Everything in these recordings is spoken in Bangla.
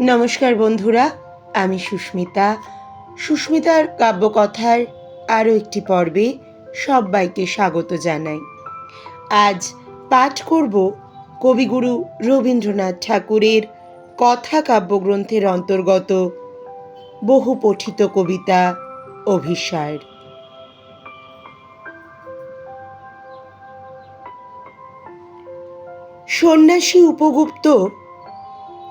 নমস্কার বন্ধুরা, আমি সুস্মিতা। সুস্মিতার কাব্যকথার আরও একটি পর্বে সবাইকে স্বাগত জানাই। আজ পাঠ করব কবিগুরু রবীন্দ্রনাথ ঠাকুরের কথা কাব্যগ্রন্থের অন্তর্গত বহু পঠিত কবিতা অভিসার। সন্ন্যাসী উপগুপ্ত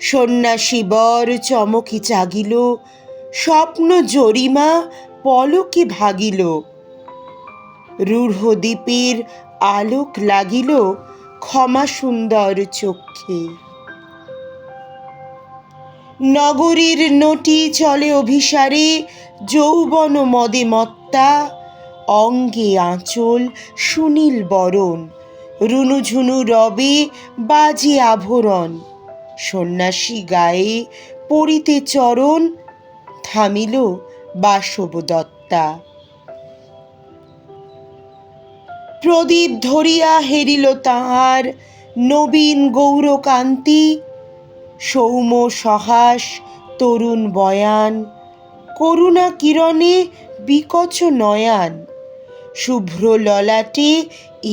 সন্ন্যাসী বর চমকি চাগিল, স্বপ্ন জরিমা পলকে ভাগিল। রূঢ় দ্বীপের আলোক লাগিল ক্ষমা সুন্দর চক্ষে। নগরীর নটি চলে অভিসারে, যৌবন মদে মত্তা, অঙ্গে আঁচল সুনীল বরণ। রুনুঝুনু রবে বাজে আভরণ। সন্ন্যাসী গায়ে পড়িতে চরণ, থামিল বাসব দত্তা প্রদীপ ধরিয়া হেরিল তাহার নবীন গৌরকান্তি, সৌম্য সহাস, তরুণ বয়ান, করুণা কিরণে বিকচ নয়ান, শুভ্র ললাটে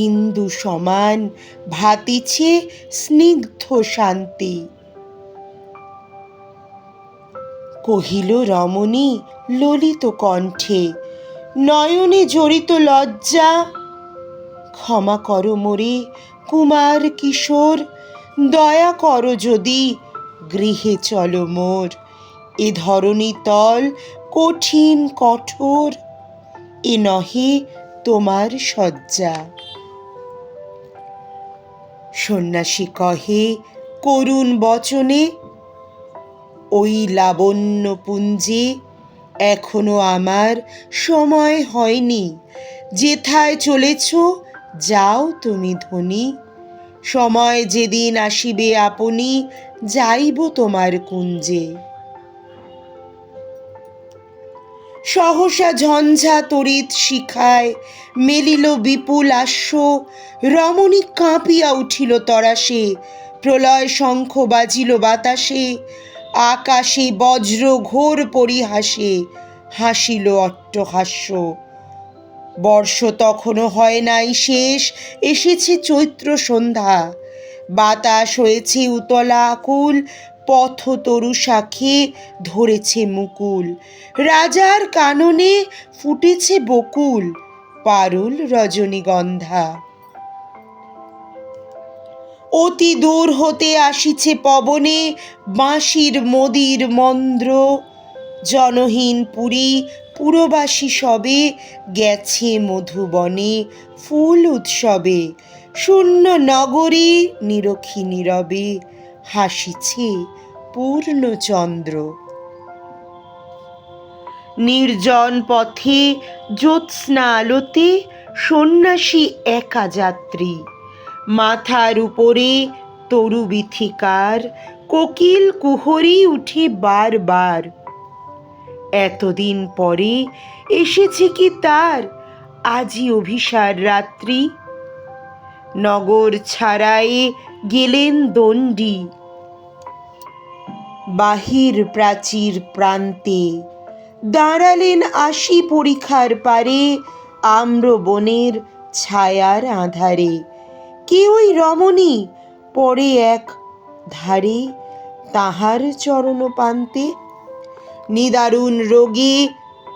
ইন্দু সমান, ভাতিছে স্নিগ্ধ শান্তি। কহিল, রমণী, ললিত কণ্ঠে, নয়নে জড়িত লজ্জা। ক্ষমা করো মোরে, কুমার কিশোর, দয়া করো যদি গৃহে চলো মোর। এ ধরণী তল কঠিন, কঠোর, এ নহে তোমার শয্যা। সন্ন্যাসী কহে, করুণ বচনে ওই লাবণ্য পুঞ্জে এখনও আমার সময় হয়নি। যেথায় চলেছ, যাও তুমি ধনী। সময় যেদিন আসিবে আপনি, যাইব তোমার কুঞ্জে। সহসা ঝঞ্ঝা তড়িৎ শিখায়, মেলিল বিপুল আশ্ব, রমণী কাঁপিয়া উঠিল তরাসে, প্রলয় শঙ্খ বাজিল বাতাসে। আকাশে বজ্র ঘোর পরিহাসে হাসিল অট্টহাস্য। বর্ষ তখনও হয় নাই শেষ, এসেছে চৈত্র সন্ধ্যা। বাতাস হয়েছে উতলা আকুল, পথ তরু শাখে ধরেছে মুকুল। রাজার কাননে ফুটেছে বকুল, পারুল রজনীগন্ধা। অতি দূর হতে আসিছে পবনে বাঁশির মদির মন্দ্র জনহীন পুরী পুরবাসী সবে গেছে মধুবনে ফুল উৎসবে। শূন্য নগরী নিরখী নীরবে হাসিছে পূর্ণচন্দ্র। নির্জন পথে জ্যোৎস্না আলোতে সন্ন্যাসী একা যাত্রী। মাথার উপরে তরু বিথিকার, কোকিল কুহরি উঠে বারবার। এতদিন পরে এসেছে কি তার? আজই অভিসার রাত্রি। নগর ছাড়াই গেলেন দণ্ডি। বাহির প্রাচীর প্রান্তে দাঁড়ালেন আশি পরীক্ষার পারে আম্র বনের ছায়ার আধারে। কেউই রমণী? পরে এক ধারে তাহার চরণ পান্তে নিদারুণ রোগে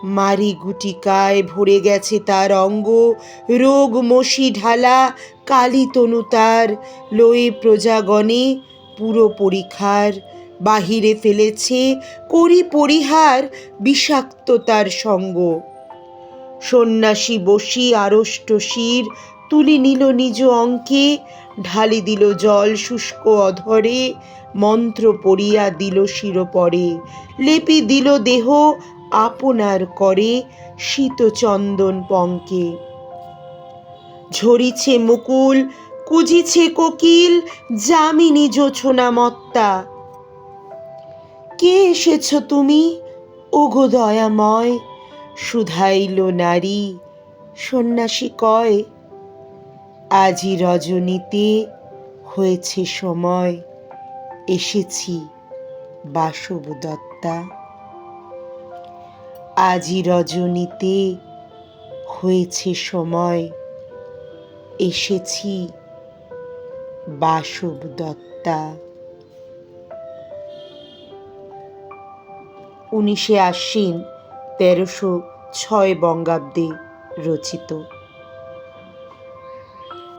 মারি গুটিকায় ভরে গেছে তার অঙ্গ। রোগ মশি ঢালা কালী তনু তার। লয়ে প্রজাগণে পুরো পরীক্ষার বাহিরে ফেলেছে করি পরিহার বিষাক্ত তার সঙ্গ। সন্ন্যাসী বসি আড়ষ্ট শির তুলি নিল নিজ অঙ্কে, ঢালি দিল জল শুষ্ক অধরে, মন্ত্র পড়িয়া দিল শিরোপরে, লেপি দিল দেহ আপনার করে শীত চন্দন পঙ্কে। ঝরিছে মুকুল, কুজিছে কোকিল, যামিনী জোছনা মত্তা। কে এসেছ তুমি, ওগো দয়াময়? শুধাইল নারী, সন্ন্যাসী কয় আজি রজনীতে হয়েছে সময়, এসেছি বাসব দত্তা আজি রজনীতে হয়েছে সময়, এসেছি বাসব দত্তা উনিশে আশ্বিন তেরোশো ছয় বঙ্গাব্দে রচিত